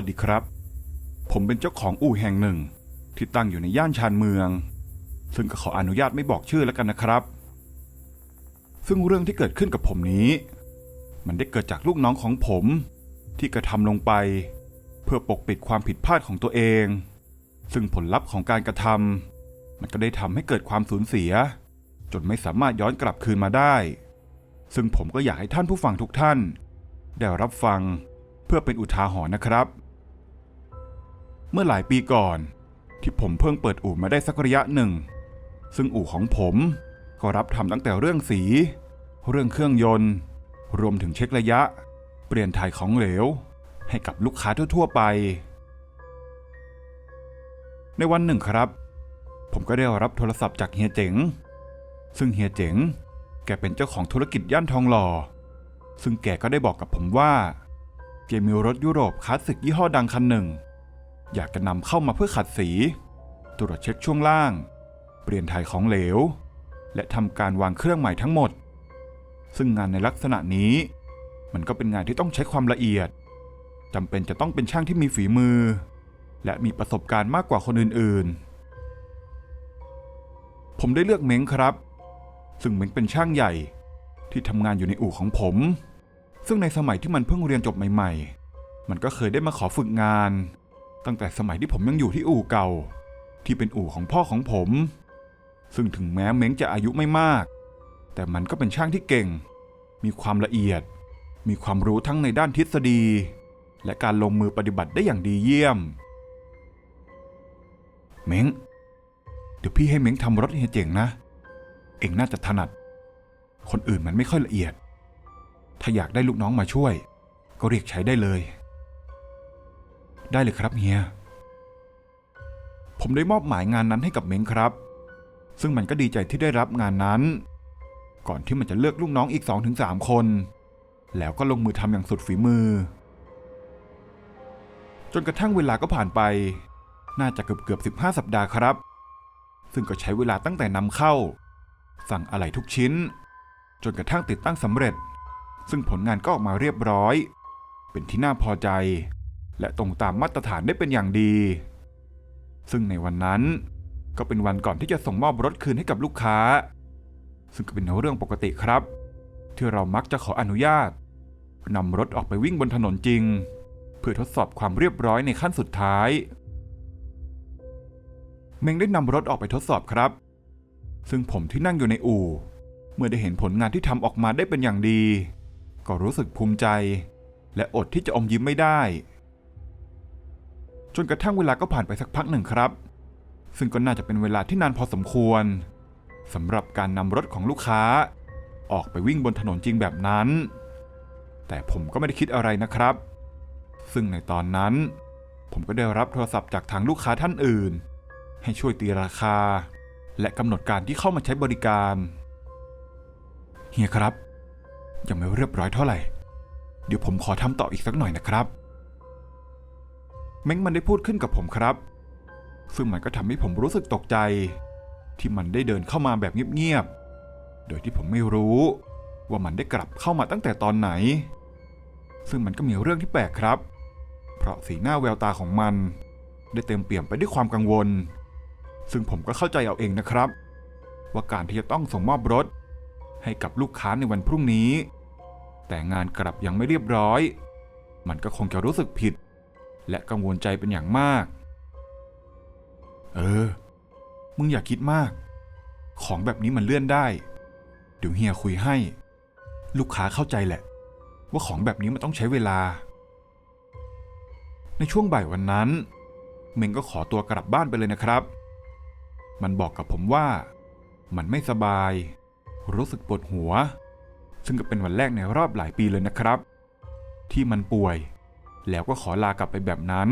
วัสดีครับ ผมเป็นเจ้าของอู่แห่งหนึ่ง ที่ตั้งอยู่ในย่านชานเมือง ซึ่งก็ขออนุญาตไม่บอกชื่อแล้วกันนะครับ ซึ่งเรื่องที่เกิดขึ้นกับผมนี้ มันได้เกิดจากลูกน้องของผม ที่กระทำลงไป เพื่อปกปิดความผิดพลาดของตัวเอง ซึ่งผลลัพธ์ของการกระทำมันก็ได้ทำให้เกิดความสูญเสีย จนไม่สามารถย้อนกลับคืนมาได้ ซึ่งผมก็อยากให้ท่านผู้ฟังทุกท่าน ได้รับฟังเพื่อเป็นอุทาหรณ์นะครับ เมื่อหลายปีก่อน ที่ผมเพิ่งเปิดอู่มาได้สักระยะหนึ่ง ซึ่งอู่ของผมก็รับทำตั้งแต่เรื่องสี เรื่องเครื่องยนต์ รวมถึงเช็คระยะ เปลี่ยนถ่ายของเหลว ให้กับลูกค้าทั่ว ๆ ไป ในวันหนึ่งครับ ผมก็ได้รับโทรศัพท์จากเฮียเจ๋ง ซึ่งเฮียเจ๋ง แกเป็นเจ้าของธุรกิจย่านทองหล่อ ซึ่งแกก็ได้บอกกับผมว่า แกมีรถยุโรปคลาสสิกยี่ห้อดังคันหนึ่ง อยากจะนำเข้ามาเพื่อขัดสี ตรวจเช็คช่วงล่าง เปลี่ยนถ่ายของเหลว และทำการวางเครื่องใหม่ทั้งหมด ซึ่งงานในลักษณะนี้ มันก็เป็นงานที่ต้องใช้ความละเอียดจำเป็นจะต้องเป็นช่างที่มีฝีมือ และมีประสบการณ์มากกว่าคนอื่นๆ ผมได้เลือกเม้งครับ ซึ่งเม้งเป็นช่างใหญ่ที่ทำงานอยู่ในอู่ของผม ซึ่งในสมัยที่มันเพิ่งเรียนจบใหม่ ๆ มันก็เคยได้มาขอฝึกงาน ตั้งแต่สมัยที่ผมยังอยู่ที่อู่เก่า ที่เป็นอู่ของพ่อของผม ซึ่งถึงแม้เม้งจะอายุไม่มาก แต่มันก็เป็นช่างที่เก่ง มีความละเอียด มีความรู้ทั้งในด้านทฤษฎี และการลงมือปฏิบัติได้อย่างดีเยี่ยม เม้งเดี๋ยวพี่ให้เม้งทำรถเฮเจ๋งนะ เองน่าจะถนัด คนอื่นมันไม่ค่อยละเอียด ถ้าอยากได้ลูกน้องมาช่วย ก็เรียกใช้ได้เลย ได้เลยครับเฮีย ผมได้มอบหมายงานนั้นให้กับเม้งครับ ซึ่งมันก็ดีใจที่ได้รับงานนั้น ก่อนที่มันจะเลือกลูกน้องอีก 2-3 คน แล้วก็ลงมือทำอย่างสุดฝีมือ จนกระทั่งเวลาก็ผ่านไป น่าจะเกือบเกือบ15 สัปดาห์ครับ ซึ่งก็ใช้เวลาตั้งแต่นำเข้า สั่งอะไหล่ทุกชิ้น จนกระทั่งติดตั้งสำเร็จ ซึ่งผลงานก็ออกมาเรียบร้อย เป็นที่น่าพอใจ และตรงตามมาตรฐานได้เป็นอย่างดี ซึ่งในวันนั้น ก็เป็นวันก่อนที่จะส่งมอบรถคืนให้กับลูกค้า ซึ่งก็เป็นเรื่องปกติครับ ที่เรามักจะขออนุญาตนำรถออกไปวิ่งบนถนนจริง เพื่อทดสอบความเรียบร้อยในขั้นสุดท้าย เมงได้นำรถออกไปทดสอบครับ ซึ่งผมที่นั่งอยู่ในอู่ เมื่อได้เห็นผลงานที่ทำออกมาได้เป็นอย่างดี ก็รู้สึกภูมิใจ และอดที่จะอมยิ้มไม่ได้ จนกระทั่งเวลาก็ผ่านไปสักพักหนึ่งครับ ซึ่งก็น่าจะเป็นเวลาที่นานพอสมควรสำหรับการนำรถของลูกค้า ออกไปวิ่งบนถนนจริงแบบนั้น แต่ผมก็ไม่ได้คิดอะไรนะครับ ซึ่งในตอนนั้น ผมก็ได้รับโทรศัพท์จากทางลูกค้าท่านอื่น ให้ช่วยตีราคา และกำหนดการที่เข้ามาใช้บริการเฮียครับ ยังไม่เรียบร้อยเท่าไหร่ เดี๋ยวผมขอทำต่ออีกสักหน่อยนะครับ เม้งมันได้พูดขึ้นกับผมครับ ซึ่งมันก็ทำให้ผมรู้สึกตกใจ ที่มันได้เดินเข้ามาแบบเงียบๆ โดยที่ผมไม่รู้ ว่ามันได้กลับเข้ามาตั้งแต่ตอนไหน ซึ่งมันก็มีเรื่องที่แปลกครับ เพราะสีหน้าแววตาของมัน ได้เต็มเปี่ยมไปด้วยความกังวล ซึ่งผมก็เข้าใจเอาเองนะครับ ว่าการที่จะต้องส่งมอบรถ ให้กับลูกค้าในวันพรุ่งนี้ แต่งานกลับยังไม่เรียบร้อย มันก็คงจะรู้สึกผิด และกังวลใจเป็นอย่างมาก เออ มึงอย่าคิดมาก ของแบบนี้มันเลื่อนได้ เดี๋ยวเฮียคุยให้ ลูกค้าเข้าใจแหละ ว่าของแบบนี้มันต้องใช้เวลา ในช่วงบ่ายวันนั้น เมงก็ขอตัวกลับบ้านไปเลยนะครับ มันบอกกับผมว่า มันไม่สบาย รู้สึกปวดหัว ซึ่งก็เป็นวันแรกในรอบหลายปีเลยนะครับ ที่มันป่วย แล้วก็ขอลากลับไปแบบนั้น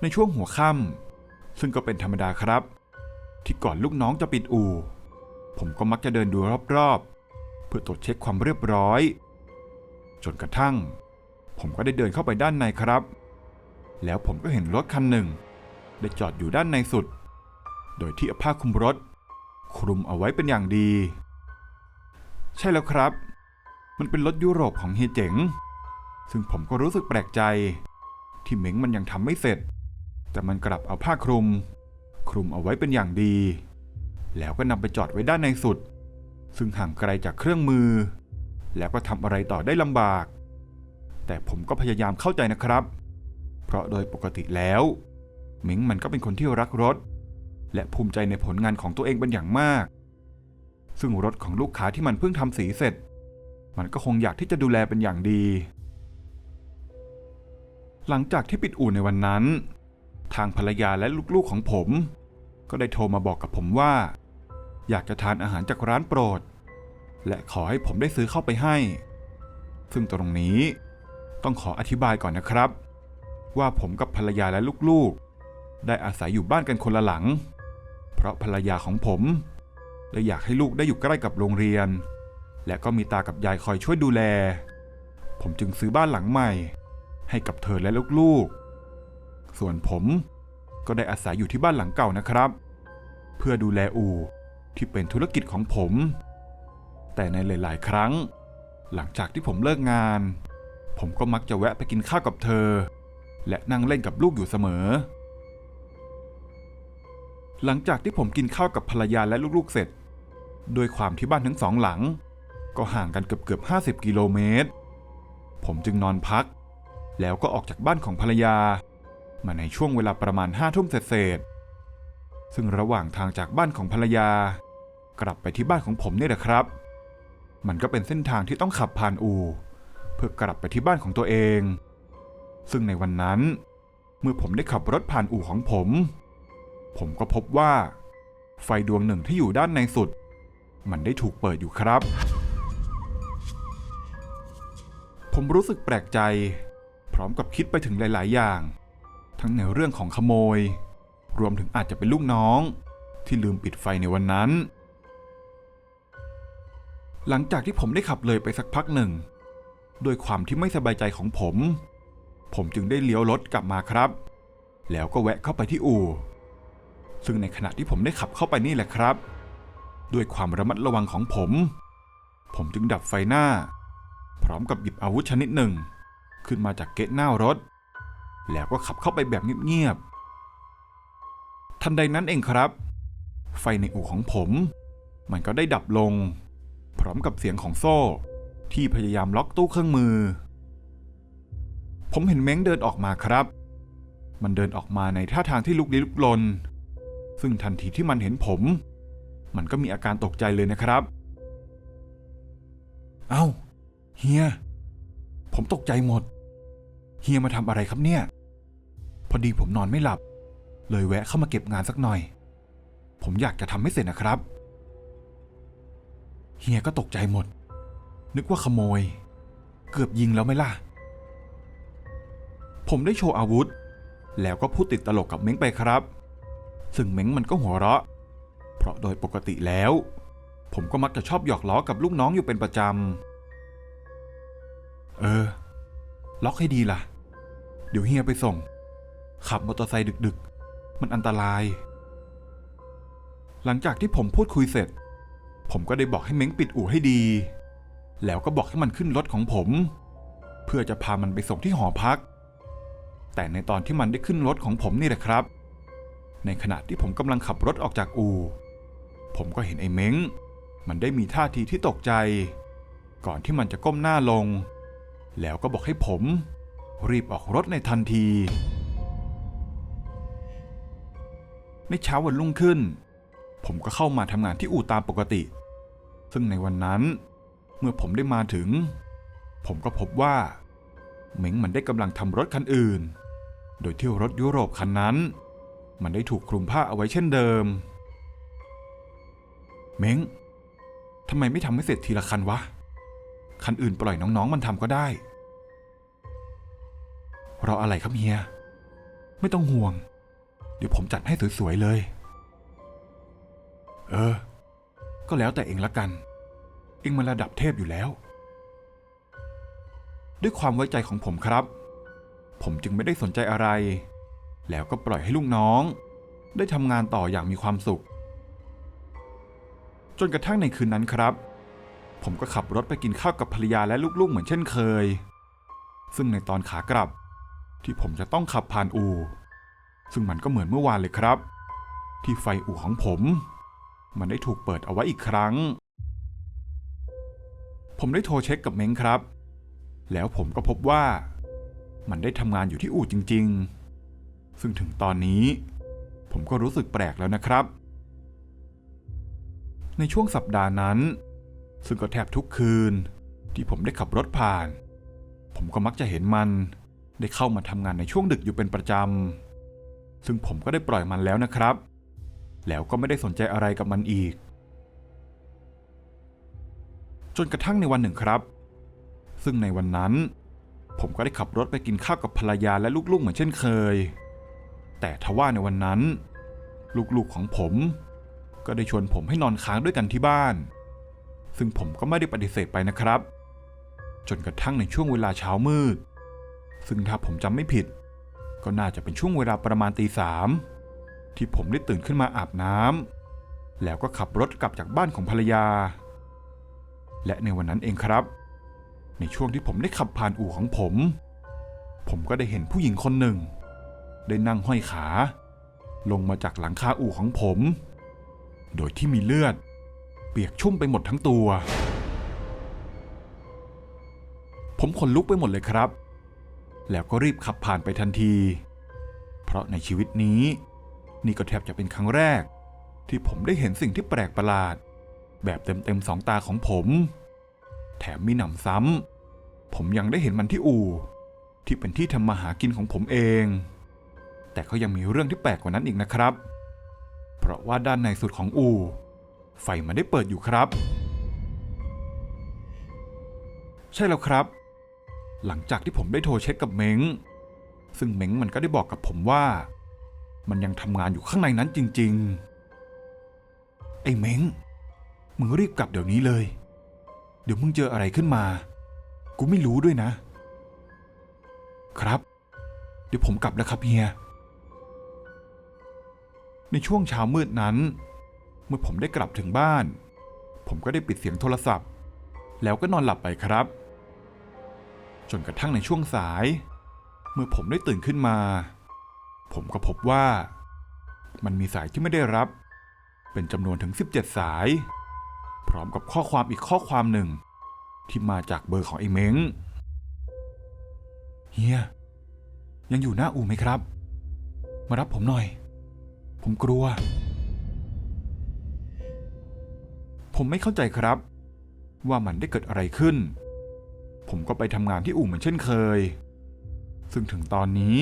ในช่วงหัวค่ำซึ่งก็เป็นธรรมดาครับ ที่ก่อนลูกน้องจะปิดอู่ ผมก็มักจะเดินดูรอบๆ เพื่อตรวจเช็คความเรียบร้อย จนกระทั่ง ผมก็ได้เดินเข้าไปด้านในครับ แล้วผมก็เห็นรถคันหนึ่ง ได้จอดอยู่ด้านในสุด โดยที่เอาผ้าคลุมรถ คลุมเอาไว้เป็นอย่างดี ใช่แล้วครับ มันเป็นรถยุโรปของเฮเจ๋ง ซึ่งผมก็รู้สึกแปลกใจ ที่เหม็งมันยังทำไม่เสร็จ แต่มันกลับเอาผ้าคลุม คลุมเอาไว้เป็นอย่างดี แล้วก็นำไปจอดไว้ด้านในสุด ซึ่งห่างไกลจากเครื่องมือ แล้วก็ทำอะไรต่อได้ลำบาก แต่ผมก็พยายามเข้าใจนะครับ เพราะโดยปกติแล้วเหมิงมันก็เป็นคนที่รักรถ และภูมิใจในผลงานของตัวเองเป็นอย่างมาก ซึ่งรถของลูกค้าที่มันเพิ่งทำสีเสร็จ มันก็คงอยากที่จะดูแลเป็นอย่างดี หลังจากที่ปิดอู่ในวันนั้น ทางภรรยาและลูกๆของผม ก็ได้โทรมาบอกกับผมว่า อยากจะทานอาหารจากร้านโปรด และขอให้ผมได้ซื้อเข้าไปให้ ซึ่งตรงนี้ต้องขออธิบายก่อนนะครับ ว่าผมกับภรรยาและลูกๆ ได้อาศัยอยู่บ้านกันคนละหลัง เพราะภรรยาของผมได้อยากให้ลูกได้อยู่ใกล้กับโรงเรียน และก็มีตากับยายคอยช่วยดูแล ผมจึงซื้อบ้านหลังใหม่ ให้กับเธอและลูกๆ ส่วนผมก็ได้อาศัยอยู่ที่บ้านหลังเก่านะครับ เพื่อดูแลอู่ที่เป็นธุรกิจของผม แต่ในหลาย ๆ ครั้ง หลังจากที่ผมเลิกงาน ผมก็มักจะแวะไปกินข้าวกับเธอ และนั่งเล่นกับลูกอยู่เสมอ หลังจากที่ผมกินข้าวกับภรรยาและลูกๆเสร็จด้วยความที่บ้านทั้งสองหลัง ก็ห่างกันเกือบเกือบ50 กิโลเมตร ผมจึงนอนพัก แล้วก็ออกจากบ้านของภรรยา มาในช่วงเวลาประมาณห้าทุ่มเศษซึ่งระหว่างทางจากบ้านของภรรยา กลับไปที่บ้านของผมนี่แหละครับ มันก็เป็นเส้นทางที่ต้องขับผ่านอู่ เพื่อกลับไปที่บ้านของตัวเอง ซึ่งในวันนั้น เมื่อผมได้ขับรถผ่านอู่ของผม ผมก็พบว่า ไฟดวงหนึ่งที่อยู่ด้านในสุด มันได้ถูกเปิดอยู่ครับ ผมรู้สึกแปลกใจ ร้อมกับคิดไปถึงหลาย ๆ อย่าง ทั้งในเรื่องของขโมย รวมถึงอาจจะเป็นลูกน้อง ที่ลืมปิดไฟในวันนั้น หลังจากที่ผมได้ขับเลยไปสักพักหนึ่งด้วยความที่ไม่สบายใจของผม ผมจึงได้เลี้ยวรถกลับมาครับ แล้วก็แวะเข้าไปที่อู่ ซึ่งในขณะที่ผมได้ขับเข้าไปนี่แหละครับ ด้วยความระมัดระวังของผม ผมจึงดับไฟหน้า พร้อมกับหยิบอาวุธชนิดหนึ่ง ขึ้นมาจากเกะหน้ารถ แล้วก็ขับเข้าไปแบบเงียบๆ ทันใดนั้นเองครับ ไฟในอู่ของผม มันก็ได้ดับลง พร้อมกับเสียงของโซ่ ที่พยายามล็อกตู้เครื่องมือ ผมเห็นเม้งเดินออกมาครับ มันเดินออกมาในท่าทางที่ลุกลี้ลุกลน ซึ่งทันทีที่มันเห็นผม มันก็มีอาการตกใจเลยนะครับ เอ้าเฮีย ผมตกใจหมด เฮียมาทำอะไรครับเนี่ย พอดีผมนอนไม่หลับ เลยแวะเข้ามาเก็บงานสักหน่อย ผมอยากจะทำให้เสร็จนะครับ เฮียก็ตกใจหมด นึกว่าขโมย เกือบยิงแล้วไหมล่ะ ผมได้โชว์อาวุธ แล้วก็พูดติดตลกกับเม้งไปครับ ซึ่งเม้งมันก็หัวเราะ เพราะโดยปกติแล้ว ผมก็มักจะชอบหยอกล้อกับลูกน้องอยู่เป็นประจำเออ ล็อกให้ดีล่ะ เดี๋ยวเฮียไปส่ง ขับมอเตอร์ไซค์ดึกๆ มันอันตราย หลังจากที่ผมพูดคุยเสร็จ ผมก็ได้บอกให้เม้งปิดอู่ให้ดี แล้วก็บอกให้มันขึ้นรถของผม เพื่อจะพามันไปส่งที่หอพัก แต่ในตอนที่มันได้ขึ้นรถของผมนี่แหละครับ ในขณะที่ผมกำลังขับรถออกจากอู่ ผมก็เห็นไอ้เม้งมันได้มีท่าทีที่ตกใจ ก่อนที่มันจะก้มหน้าลง แล้วก็บอกให้ผม รีบออกรถในทันที ในเช้าวันรุ่งขึ้น ผมก็เข้ามาทำงานที่อู่ตามปกติ ซึ่งในวันนั้น เมื่อผมได้มาถึง ผมก็พบว่าเหม็งมันได้กำลังทำรถคันอื่น โดยที่รถยุโรปคันนั้น มันได้ถูกคลุมผ้าเอาไว้เช่นเดิม เม้งทำไมไม่ทำให้เสร็จทีละคันวะ คันอื่นปล่อยน้องๆมันทำก็ได้ รออะไรครับเฮีย ไม่ต้องห่วง เดี๋ยวผมจัดให้สวยๆเลย เออ ก็แล้วแต่เองละกัน เองมันระดับเทพอยู่แล้ว ด้วยความไว้ใจของผมครับ ผมจึงไม่ได้สนใจอะไร แล้วก็ปล่อยให้ลูกน้อง ได้ทำงานต่ออย่างมีความสุข จนกระทั่งในคืนนั้นครับ ผมก็ขับรถไปกินข้าวกับภรรยาและลูกๆเหมือนเช่นเคย ซึ่งในตอนขากลับ ที่ผมจะต้องขับผ่านอู่ ซึ่งมันก็เหมือนเมื่อวานเลยครับ ที่ไฟอู่ของผม มันได้ถูกเปิดเอาไว้อีกครั้ง ผมได้โทรเช็คกับเม้งครับ แล้วผมก็พบว่า มันได้ทำงานอยู่ที่อู่จริง ๆ ซึ่งถึงตอนนี้ ผมก็รู้สึกแปลกแล้วนะครับ ในช่วงสัปดาห์นั้น ซึ่งก็แทบทุกคืนที่ผมได้ขับรถผ่าน ผมก็มักจะเห็นมันได้เข้ามาทำงานในช่วงดึกอยู่เป็นประจำ ซึ่งผมก็ได้ปล่อยมันแล้วนะครับ แล้วก็ไม่ได้สนใจอะไรกับมันอีก จนกระทั่งในวันหนึ่งครับ ซึ่งในวันนั้น ผมก็ได้ขับรถไปกินข้าวกับภรรยาและลูกๆเหมือนเช่นเคย แต่ทว่าในวันนั้น ลูกๆของผม ก็ได้ชวนผมให้นอนค้างด้วยกันที่บ้าน ซึ่งผมก็ไม่ได้ปฏิเสธไปนะครับ จนกระทั่งในช่วงเวลาเช้ามืด ซึ่งถ้าผมจำไม่ผิด ก็น่าจะเป็นช่วงเวลาประมาณตีสามที่ผมได้ตื่นขึ้นมาอาบน้ำแล้วก็ขับรถกลับจากบ้านของภรรยา และในวันนั้นเองครับ ในช่วงที่ผมได้ขับผ่านอู่ของผม ผมก็ได้เห็นผู้หญิงคนหนึ่ง ได้นั่งห้อยขา ลงมาจากหลังคาอู่ของผม โดยที่มีเลือด เปียกชุ่มไปหมดทั้งตัว ผมขนลุกไปหมดเลยครับ แล้วก็รีบขับผ่านไปทันที เพราะในชีวิตนี้ นี่ก็แทบจะเป็นครั้งแรก ที่ผมได้เห็นสิ่งที่แปลกประหลาด แบบเต็มๆสองตาของผม แถมมีหนำซ้ำผมยังได้เห็นมันที่อู่ ที่เป็นที่ทำมาหากินของผมเอง แต่ก็ยังมีเรื่องที่แปลกกว่านั้นอีกนะครับ เพราะว่าด้านในสุดของอู่ ไฟมันได้เปิดอยู่ครับ ใช่แล้วครับ หลังจากที่ผมได้โทรเช็คกับเม้ง ซึ่งเม้งมันก็ได้บอกกับผมว่า มันยังทำงานอยู่ข้างในนั้นจริง ๆ ไอ้เม้งมึงรีบกลับเดี๋ยวนี้เลย เดี๋ยวมึงเจออะไรขึ้นมา กูไม่รู้ด้วยนะ ครับ เดี๋ยวผมกลับแล้วครับเฮีย ในช่วงเช้ามืดนั้น เมื่อผมได้กลับถึงบ้าน ผมก็ได้ปิดเสียงโทรศัพท์ แล้วก็นอนหลับไปครับ จนกระทั่งในช่วงสาย เมื่อผมได้ตื่นขึ้นมา ผมก็พบว่า มันมีสายที่ไม่ได้รับ เป็นจำนวนถึง 17 สาย พร้อมกับข้อความอีกข้อความหนึ่ง ที่มาจากเบอร์ของไอ้เม้งเฮียยังอยู่หน้าอู่ไหมครับ มารับผมหน่อย ผมกลัว ผมไม่เข้าใจครับ ว่ามันได้เกิดอะไรขึ้น ผมก็ไปทำงานที่อู่เหมือนเช่นเคย ซึ่งถึงตอนนี้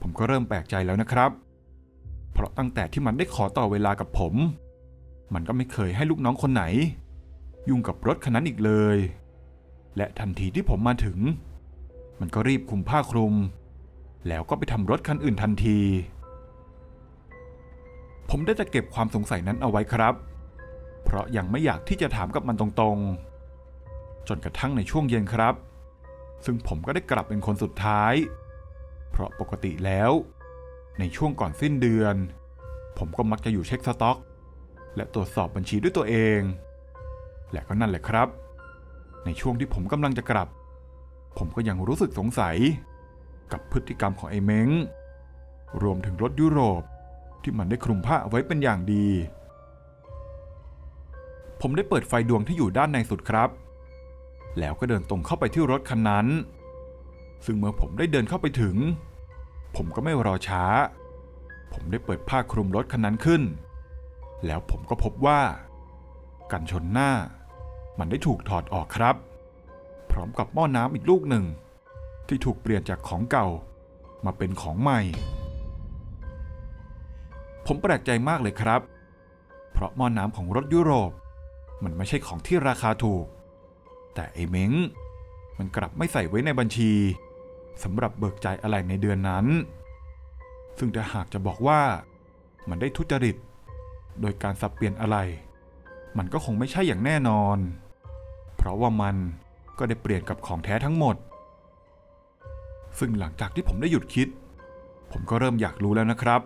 ผมก็เริ่มแปลกใจแล้วนะครับ เพราะตั้งแต่ที่มันได้ขอต่อเวลากับผม มันก็ไม่เคยให้ลูกน้องคนไหน ยุ่งกับรถคันนั้นอีกเลย และทันทีที่ผมมาถึง มันก็รีบคุมผ้าคลุม แล้วก็ไปทำรถคันอื่นทันที ผมได้จะเก็บความสงสัยนั้นเอาไว้ครับ ราะยังไม่อยากที่จะถามกับมันตรงๆ จนกระทั่งในช่วงเย็นครับ ซึ่งผมก็ได้กลับเป็นคนสุดท้าย เพราะปกติแล้ว ในช่วงก่อนสิ้นเดือน ผมก็มักจะอยู่เช็คสต็อก และตรวจสอบบัญชีด้วยตัวเอง และก็นั่นแหละครับ ในช่วงที่ผมกำลังจะกลับ ผมก็ยังรู้สึกสงสัย กับพฤติกรรมของไอ้เม้งรวมถึงรถยุโรปที่มันได้คลุมผ้าเอาไว้เป็นอย่างดี ผมได้เปิดไฟดวงที่อยู่ด้านในสุดครับ แล้วก็เดินตรงเข้าไปที่รถคันนั้น ซึ่งเมื่อผมได้เดินเข้าไปถึง ผมก็ไม่รอช้า ผมได้เปิดผ้าคลุมรถคันนั้นขึ้น แล้วผมก็พบว่า กันชนหน้า มันได้ถูกถอดออกครับ พร้อมกับหม้อน้ำอีกลูกหนึ่ง ที่ถูกเปลี่ยนจากของเก่ามาเป็นของใหม่ ผมแปลกใจมากเลยครับ เพราะหม้อน้ำของรถยุโรป มันไม่ใช่ของที่ราคาถูก แต่ไอ้เม้ง มันกลับไม่ใส่ไว้ในบัญชีสำหรับเบิกจ่ายอะไรในเดือนนั้น ซึ่งถ้าหากจะบอกว่า มันได้ทุจริต โดยการสับเปลี่ยนอะไร มันก็คงไม่ใช่อย่างแน่นอน เพราะว่ามันก็ได้เปลี่ยนกับของแท้ทั้งหมด ซึ่งหลังจากที่ผมได้หยุดคิด ผมก็เริ่มอยากรู้แล้วนะครับ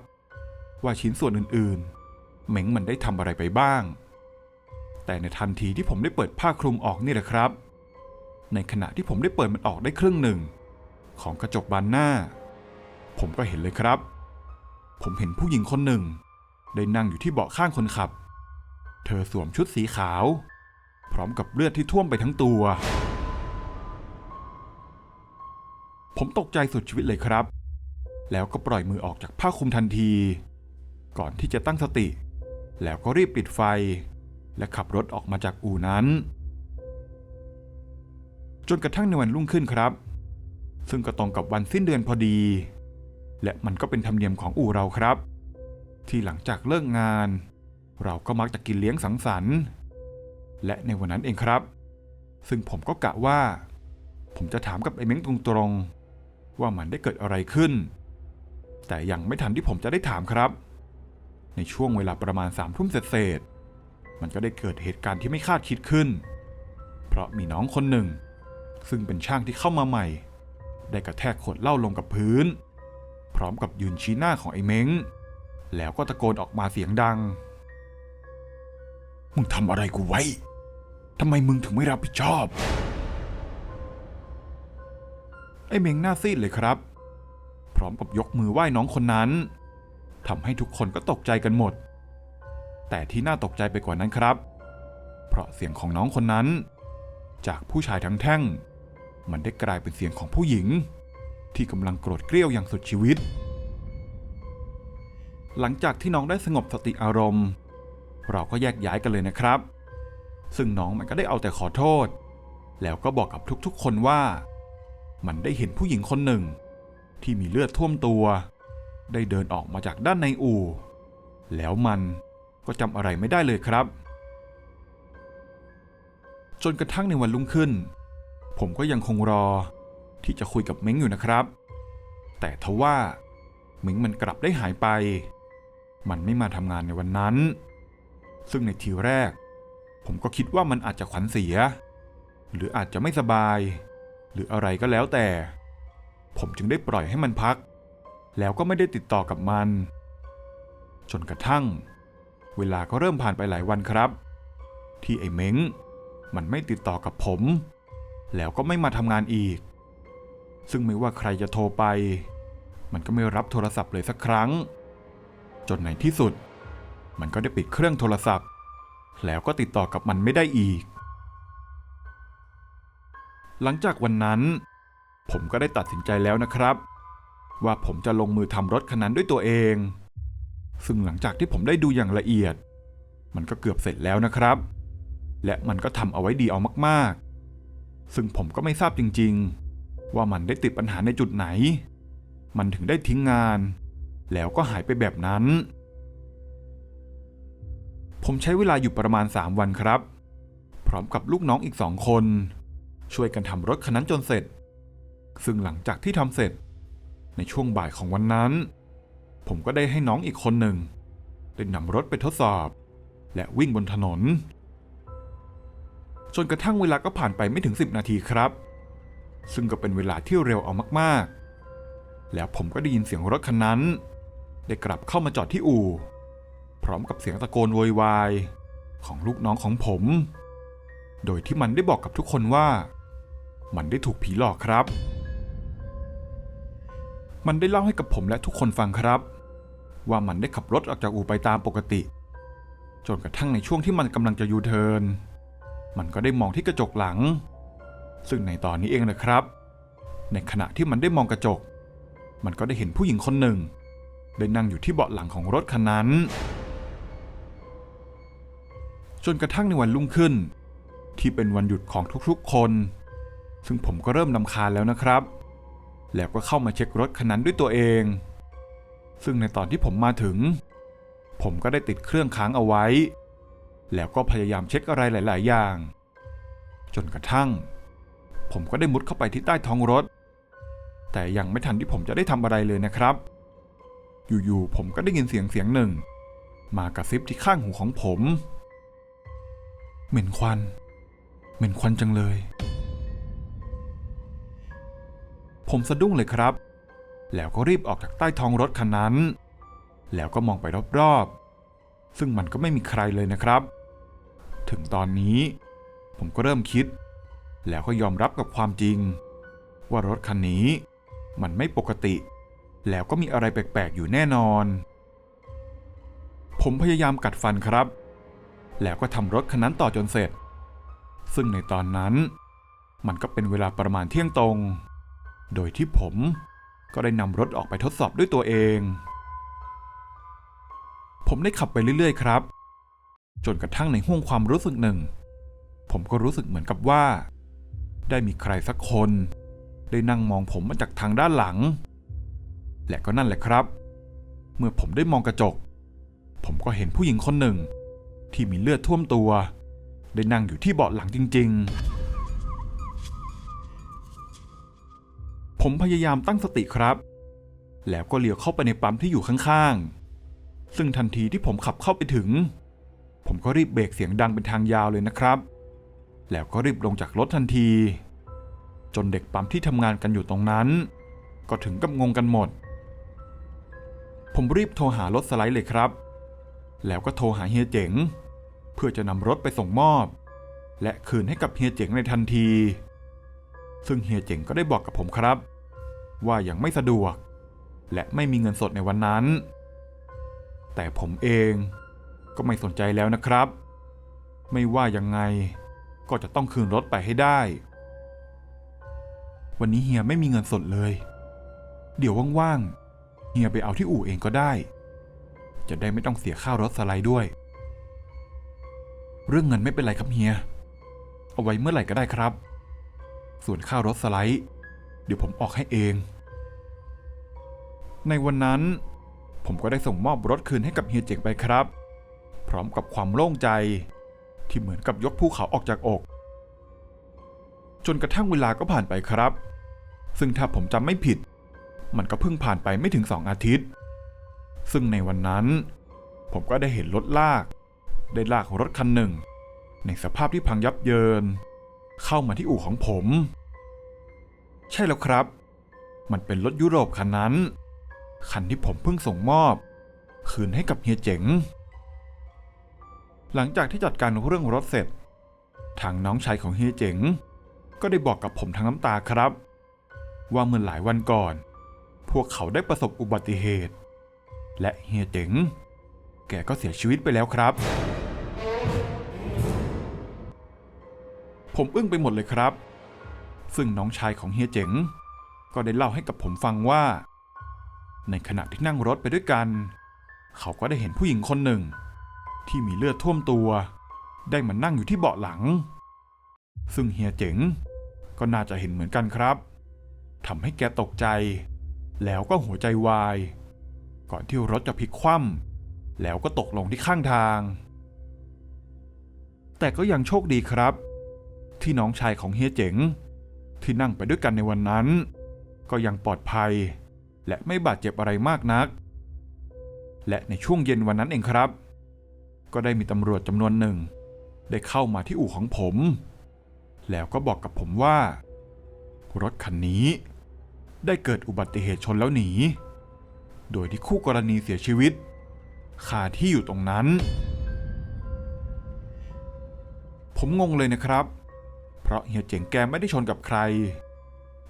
ว่าชิ้นส่วนอื่นๆเหม็งมันได้ทำอะไรไปบ้าง แต่ในทันทีที่ผมได้เปิดผ้าคลุมออกนี่แหละครับ ในขณะที่ผมได้เปิดมันออกได้ครึ่งหนึ่ง ของกระจกบานหน้า ผมก็เห็นเลยครับ ผมเห็นผู้หญิงคนหนึ่ง ได้นั่งอยู่ที่เบาะข้างคนขับ เธอสวมชุดสีขาว พร้อมกับเลือดที่ท่วมไปทั้งตัว ผมตกใจสุดชีวิตเลยครับ แล้วก็ปล่อยมือออกจากผ้าคลุมทันที ก่อนที่จะตั้งสติ แล้วก็รีบปิดไฟ และขับรถออกมาจากอู่นั้น จนกระทั่งในวันรุ่งขึ้นครับ ซึ่งก็ตรงกับวันสิ้นเดือนพอดี และมันก็เป็นธรรมเนียมของอู่เราครับ ที่หลังจากเลิกงาน เราก็มักจะกินเลี้ยงสังสรรค์ และในวันนั้นเองครับ ซึ่งผมก็กะว่า ผมจะถามกับไอ้เม้งตรงๆว่ามันได้เกิดอะไรขึ้น แต่ยังไม่ทันที่ผมจะได้ถามครับ ในช่วงเวลาประมาณสามทุ่มเศษ มันก็ได้เกิดเหตุการณ์ที่ไม่คาดคิดขึ้น เพราะมีน้องคนหนึ่ง ซึ่งเป็นช่างที่เข้ามาใหม่ ได้กระแทกขวดเหล้าลงกับพื้น พร้อมกับยืนชี้หน้าของไอ้เม้ง แล้วก็ตะโกนออกมาเสียงดัง มึงทำอะไรกูไว้ทำไมมึงถึงไม่รับผิดชอบ ไอ้เม้งหน้าซีดเลยครับ พร้อมกับยกมือไหว้น้องคนนั้นทำให้ทุกคนก็ตกใจกันหมด แต่ที่น่าตกใจไปกว่านั้นครับ เพราะเสียงของน้องคนนั้น จากผู้ชายทั้งแท่ง มันได้กลายเป็นเสียงของผู้หญิง ที่กำลังโกรธเกรี้ยวอย่างสุดชีวิต หลังจากที่น้องได้สงบสติอารมณ์ เราก็แยกย้ายกันเลยนะครับ ซึ่งน้องมันก็ได้เอาแต่ขอโทษ แล้วก็บอกกับทุกๆ คนว่า มันได้เห็นผู้หญิงคนหนึ่ง ที่มีเลือดท่วมตัว ได้เดินออกมาจากด้านในอู่แล้วมัน ก็จำอะไรไม่ได้เลยครับ จนกระทั่งในวันรุ่งขึ้น ผมก็ยังคงรอที่จะคุยกับเม้งอยู่นะครับ แต่ทว่าเม้งมันกลับได้หายไป มันไม่มาทำงานในวันนั้น ซึ่งในทีแรก ผมก็คิดว่ามันอาจจะขวัญเสีย หรืออาจจะไม่สบาย หรืออะไรก็แล้วแต่ ผมจึงได้ปล่อยให้มันพัก แล้วก็ไม่ได้ติดต่อกับมัน จนกระทั่ง เวลาก็เริ่มผ่านไปหลายวันครับ ที่ไอ้เม้ง มันไม่ติดต่อกับผม แล้วก็ไม่มาทำงานอีก ซึ่งไม่ว่าใครจะโทรไป มันก็ไม่รับโทรศัพท์เลยสักครั้ง จนในที่สุด มันก็ได้ปิดเครื่องโทรศัพท์ แล้วก็ติดต่อกับมันไม่ได้อีก หลังจากวันนั้น ผมก็ได้ตัดสินใจแล้วนะครับ ว่าผมจะลงมือทำรถคันนั้นด้วยตัวเอง ซึ่งหลังจากที่ผมได้ดูอย่างละเอียด มันก็เกือบเสร็จแล้วนะครับ และมันก็ทำเอาไว้ดีเอามากๆ ซึ่งผมก็ไม่ทราบจริง ๆ ว่ามันได้ติดปัญหาในจุดไหน มันถึงได้ทิ้งงาน แล้วก็หายไปแบบนั้น ผมใช้เวลาอยู่ประมาณ 3 วันครับ พร้อมกับลูกน้องอีกสองคน ช่วยกันทำรถคันนั้นจนเสร็จ ซึ่งหลังจากที่ทำเสร็จ ในช่วงบ่ายของวันนั้น ผมก็ได้ให้น้องอีกคนหนึ่งได้นำรถไปทดสอบ และวิ่งบนถนน จนกระทั่งเวลาก็ผ่านไปไม่ถึง 10 นาทีครับ ซึ่งก็เป็นเวลาที่เร็วเอามากๆ แล้วผมก็ได้ยินเสียงรถคันนั้น ได้กลับเข้ามาจอดที่อู่ พร้อมกับเสียงตะโกนโวยวายของลูกน้องของผม โดยที่มันได้บอกกับทุกคนว่า มันได้ถูกผีหลอกครับ มันได้เล่าให้กับผมและทุกคนฟังครับ ว่ามันได้ขับรถออกจากอู่ไปตามปกติ จนกระทั่งในช่วงที่มันกำลังจะยูเทิร์นมันก็ได้มองที่กระจกหลัง ซึ่งในตอนนี้เองนะครับ ในขณะที่มันได้มองกระจก มันก็ได้เห็นผู้หญิงคนหนึ่ง ได้นั่งอยู่ที่เบาะหลังของรถคันนั้น จนกระทั่งในวันรุ่งขึ้น ที่เป็นวันหยุดของทุกๆคน ซึ่งผมก็เริ่มนำคาญแล้วนะครับ แล้วก็เข้ามาเช็ครถคันนั้นด้วยตัวเอง ซึ่งในตอนที่ผมมาถึง ผมก็ได้ติดเครื่องค้างเอาไว้ แล้วก็พยายามเช็คอะไรหลาย ๆ อย่าง จนกระทั่ง ผมก็ได้มุดเข้าไปที่ใต้ท้องรถ แต่ยังไม่ทันที่ผมจะได้ทำอะไรเลยนะครับ อยู่ ๆ ผมก็ได้ยินเสียงเสียงหนึ่ง มากระซิบที่ข้างหูของผม เหม็นควัน เหม็นควันจังเลย ผมสะดุ้งเลยครับ แล้วก็รีบออกจากใต้ท้องรถคันนั้น แล้วก็มองไปรอบๆ ซึ่งมันก็ไม่มีใครเลยนะครับ ถึงตอนนี้ ผมก็เริ่มคิด แล้วก็ยอมรับกับความจริง ว่ารถคันนี้ มันไม่ปกติ แล้วก็มีอะไรแปลกๆ อยู่แน่นอน ผมพยายามกัดฟันครับ แล้วก็ทำรถคันนั้นต่อจนเสร็จ ซึ่งในตอนนั้น มันก็เป็นเวลาประมาณเที่ยงตรง โดยที่ผม ก็ได้นำรถออกไปทดสอบด้วยตัวเอง ผมได้ขับไปเรื่อยๆ ครับ จนกระทั่งในห้วงความรู้สึกหนึ่ง ผมก็รู้สึกเหมือนกับว่า ได้มีใครสักคน ได้นั่งมองผมมาจากทางด้านหลัง และก็นั่นแหละครับ เมื่อผมได้มองกระจก ผมก็เห็นผู้หญิงคนหนึ่ง ที่มีเลือดท่วมตัว ได้นั่งอยู่ที่เบาะหลังจริง ๆ ผมพยายามตั้งสติครับ แล้วก็เลี้ยวเข้าไปในปั๊มที่อยู่ข้างๆ ซึ่งทันทีที่ผมขับเข้าไปถึง ผมก็รีบเบรกเสียงดังเป็นทางยาวเลยนะครับ แล้วก็รีบลงจากรถทันที จนเด็กปั๊มที่ทำงานกันอยู่ตรงนั้น ก็ถึงกับงงกันหมด ผมรีบโทรหารถสไลด์เลยครับ แล้วก็โทรหาเฮียเจ๋ง เพื่อจะนำรถไปส่งมอบ และคืนให้กับเฮียเจ๋งในทันทีซึ่งเฮียเจ๋งก็ได้บอกกับผมครับ ว่ายังไม่สะดวก และไม่มีเงินสดในวันนั้น แต่ผมเองก็ไม่สนใจแล้วนะครับ ไม่ว่ายังไงก็จะต้องคืนรถไปให้ได้ วันนี้เฮียไม่มีเงินสดเลย เดี๋ยวว่างๆเฮียไปเอาที่อู่เองก็ได้ จะได้ไม่ต้องเสียค่ารถสไลด์ด้วย เรื่องเงินไม่เป็นไรครับเฮีย เอาไว้เมื่อไหร่ก็ได้ครับ ส่วนค่ารถสไลด์ เดี๋ยวผมออกให้เอง ในวันนั้น ผมก็ได้ส่งมอบรถคืนให้กับเฮียเจ๋งไปครับ พร้อมกับความโล่งใจ ที่เหมือนกับยกภูเขาออกจากอก จนกระทั่งเวลาก็ผ่านไปครับ ซึ่งถ้าผมจำไม่ผิด มันก็เพิ่งผ่านไปไม่ถึงสองอาทิตย์ ซึ่งในวันนั้น ผมก็ได้เห็นรถลาก ได้ลากรถคันหนึ่ง ในสภาพที่พังยับเยิน เข้ามาที่อู่ของผม ใช่แล้วครับ มันเป็นรถยุโรปคันนั้น คันที่ผมเพิ่งส่งมอบ คืนให้กับเฮียเจ๋ง หลังจากที่จัดการเรื่องรถเสร็จ ทางน้องชายของเฮียเจ๋ง ก็ได้บอกกับผมทั้งน้ำตาครับ ว่าเมื่อหลายวันก่อน พวกเขาได้ประสบอุบัติเหตุ และเฮียเจ๋ง แกก็เสียชีวิตไปแล้วครับ ผมอึ้งไปหมดเลยครับ ซึ่งน้องชายของเฮียเจ๋ง ก็ได้เล่าให้กับผมฟังว่า ในขณะที่นั่งรถไปด้วยกัน เขาก็ได้เห็นผู้หญิงคนหนึ่ง ที่มีเลือดท่วมตัว ได้มานั่งอยู่ที่เบาะหลัง ซึ่งเฮียเจ๋งก็น่าจะเห็นเหมือนกันครับทำให้แกตกใจ แล้วก็หัวใจวาย ก่อนที่รถจะพลิกคว่ำแล้วก็ตกลงที่ข้างทาง แต่ก็ยังโชคดีครับ ที่น้องชายของเฮียเจ๋ง ที่นั่งไปด้วยกันในวันนั้น ก็ยังปลอดภัย และไม่บาดเจ็บอะไรมากนัก และในช่วงเย็นวันนั้นเองครับ ก็ได้มีตำรวจจำนวนหนึ่ง ได้เข้ามาที่อู่ของผม แล้วก็บอกกับผมว่า รถคันนี้ ได้เกิดอุบัติเหตุชนแล้วหนี โดยที่คู่กรณีเสียชีวิตคาที่อยู่ตรงนั้น ผมงงเลยนะครับ เพราะเฮียเจ๋งแกไม่ได้ชนกับใคร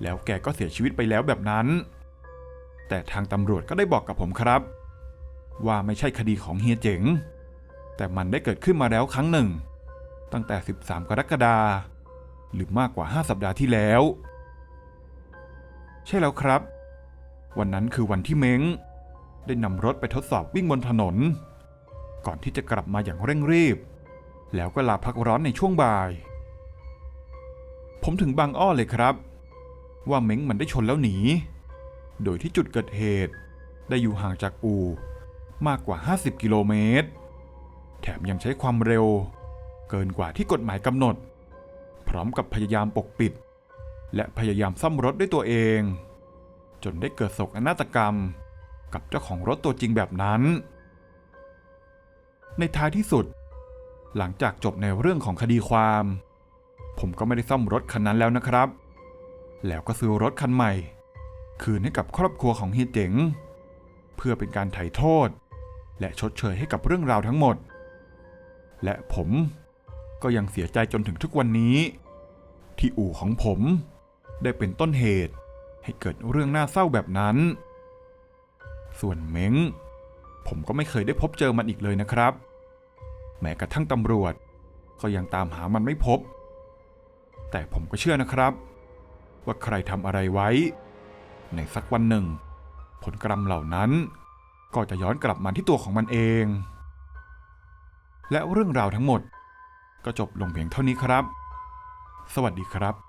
แล้วแกก็เสียชีวิตไปแล้วแบบนั้น แต่ทางตำรวจก็ได้บอกกับผมครับ ว่าไม่ใช่คดีของเฮียเจ๋ง แต่มันได้เกิดขึ้นมาแล้วครั้งหนึ่ง ตั้งแต่ 13 กรกฎาคมหรือมากกว่า 5 สัปดาห์ที่แล้ว ใช่แล้วครับ วันนั้นคือวันที่เม้ง ได้นำรถไปทดสอบวิ่งบนถนน ก่อนที่จะกลับมาอย่างเร่งรีบ แล้วก็ลาพักร้อนในช่วงบ่าย ผมถึงบางอ้อเลยครับ ว่าเม้งมันได้ชนแล้วหนี โดยที่จุดเกิดเหตุ ได้อยู่ห่างจากอู่มากกว่า 50 กิโลเมตร แถมยังใช้ความเร็ว เกินกว่าที่กฎหมายกำหนด พร้อมกับพยายามปกปิด และพยายามซ่อมรถด้วยตัวเอง จนได้เกิดโศกนาฏกรรม กับเจ้าของรถตัวจริงแบบนั้น ในท้ายที่สุด หลังจากจบในเรื่องของคดีความ ผมก็ไม่ได้ซ่อมรถคันนั้นแล้วนะครับ แล้วก็ซื้อรถคันใหม่ คืนให้กับครอบครัวของเฮียเจ๋ง เพื่อเป็นการไถ่โทษ และชดเชยให้กับเรื่องราวทั้งหมด และผมก็ยังเสียใจจนถึงทุกวันนี้ ที่อู่ของผมได้เป็นต้นเหตุให้เกิดเรื่องน่าเศร้าแบบนั้น ส่วนเม้งผมก็ไม่เคยได้พบเจอมันอีกเลยนะครับ แม้กระทั่งตำรวจก็ยังตามหามันไม่พบ แต่ผมก็เชื่อนะครับ ว่าใครทำอะไรไว้ ในสักวันหนึ่ง ผลกรรมเหล่านั้น ก็จะย้อนกลับมาที่ตัวของมันเอง และเรื่องราวทั้งหมด ก็จบลงเพียงเท่านี้ครับ สวัสดีครับ